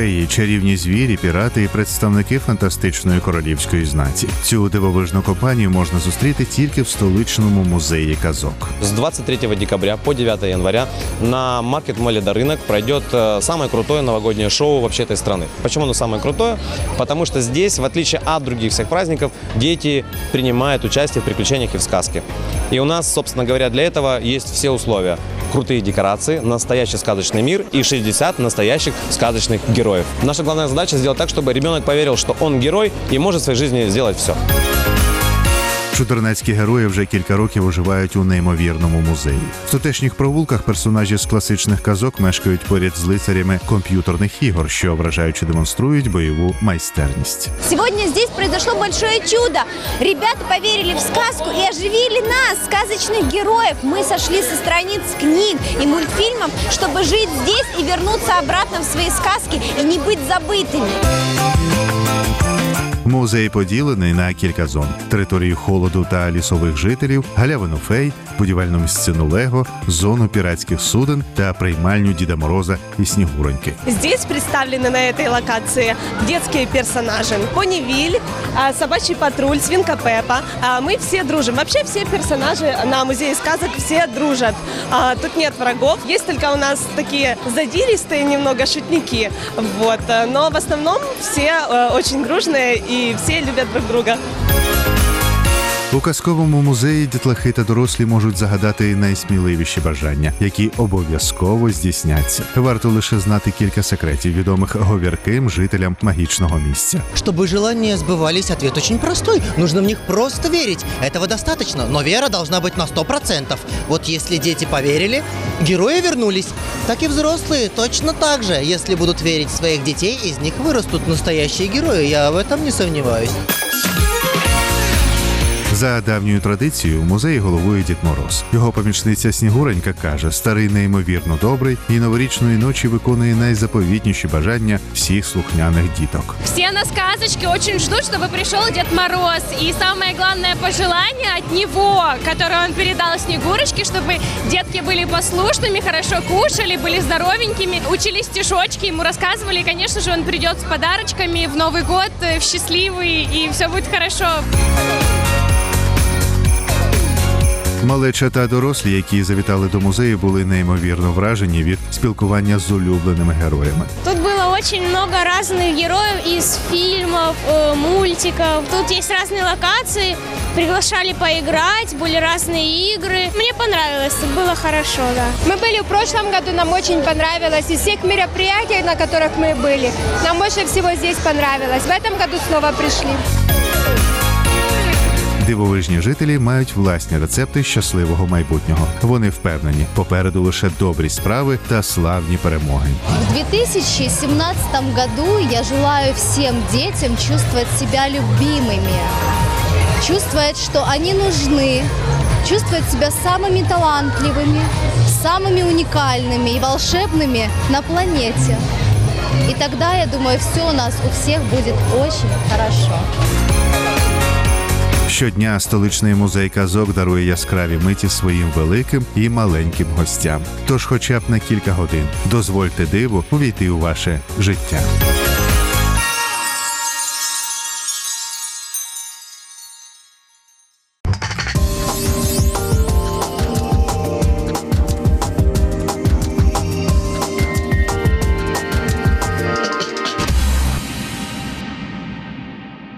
Феї, чарівні звірі, пірати і представники фантастичної королівської знаті. Цю дивовижну компанію можна зустріти тільки в столичному музеї казок. С 23 декабря по 9 января на Маркет Моле до рынок пройдет э, самое крутое новогоднее шоу вообще этой страны. Почему оно самое крутое? Потому что здесь, в отличие от других всех праздников, дети принимают участие в приключениях и в сказке. И у нас, собственно говоря, для этого есть все условия. Крутые декорации, настоящий сказочный мир и 60 настоящих сказочных героев. Наша главная задача сделать так, чтобы ребенок поверил, что он герой и может в своей жизни сделать все. Чудернацькі герої вже кілька років оживають у неймовірному музеї. В тутешніх провулках персонажі з класичних казок мешкають поряд з лицарями комп'ютерних ігор, що вражаючи демонструють бойову майстерність. Сегодня здесь произошло большое чудо. Ребята поверили в сказку и оживили нас, сказочных героев. Мы сошли со страниц книг и мультфильмов, чтобы жить здесь и вернуться обратно в свои сказки и не быть забытыми. Музей поділений на кілька зон: територію холоду та лісових жителів, галявину фей, будівельну місцину Лего, зону піратських суден та приймальню Діда Мороза і Снігуроньки. Здесь представлены на этой локации детские персонажи. Пони Виль, а, Собачий патруль, Свинка Пеппа. А, Мы все дружим. Вообще все персонажи на Музее сказок все дружат. А, Тут нет врагов. Есть только у нас такие задиристые немного шутники. Вот. А, Но в основном все э, очень дружные и все любят друг друга. У казковому музеї дітлахи та дорослі можуть загадати найсміливіші бажання, які обов'язково здійсняться. Варто лише знати кілька секретів, відомих говірким жителям магічного місця. Чтобы желания сбывались, ответ очень простой. Нужно в них просто верить. Этого достаточно, но вера должна быть на 100%. Вот если дети поверили, герои вернулись. Так и взрослые точно так же. Если будут верить в своих детей, из них вырастут настоящие герои. Я в этом не сомневаюсь. За давньою традицією у музеї головує Дід Мороз. Його помічниця Снігуренька каже, старий неймовірно добрий і новорічної ночі виконує найзаповітніші бажання всіх слухняних діток. Все на сказочке очень ждут, чтобы пришел Дед Мороз. И самое главное пожелание от него, которое он передал Снегурочке, чтобы детки были послушными, хорошо кушали, были здоровенькими, учили стишочки, ему рассказывали. И, конечно же, он придет с подарочками в Новый год, э, в счастливый, и все будет хорошо. Малеча та дорослі, які завітали до музею, були неймовірно вражені від спілкування з улюбленими героями. Тут было очень много разных героев из фильмов, э, мультиков. Тут есть разные локации, приглашали поиграть, были разные игры. Мне понравилось, тут было хорошо, да. Мы были в прошлом году, нам очень понравилось. Из всех мероприятий, на которых мы были, нам больше всего здесь понравилось. В этом году снова пришли. Дивовижні жителі мають власні рецепти щасливого майбутнього. Вони впевнені, попереду лише добрі справи та славні перемоги. В 2017 году я желаю всем детям чувствовать себя любимыми, чувствовать, что они нужны, чувствовать себя самыми талантливыми, самыми уникальными и волшебными на планете. И тогда, я думаю, все у нас у всех будет очень хорошо. Щодня столичний музей казок дарує яскраві миті своїм великим і маленьким гостям. Тож, хоча б на кілька годин, дозвольте диву увійти у ваше життя.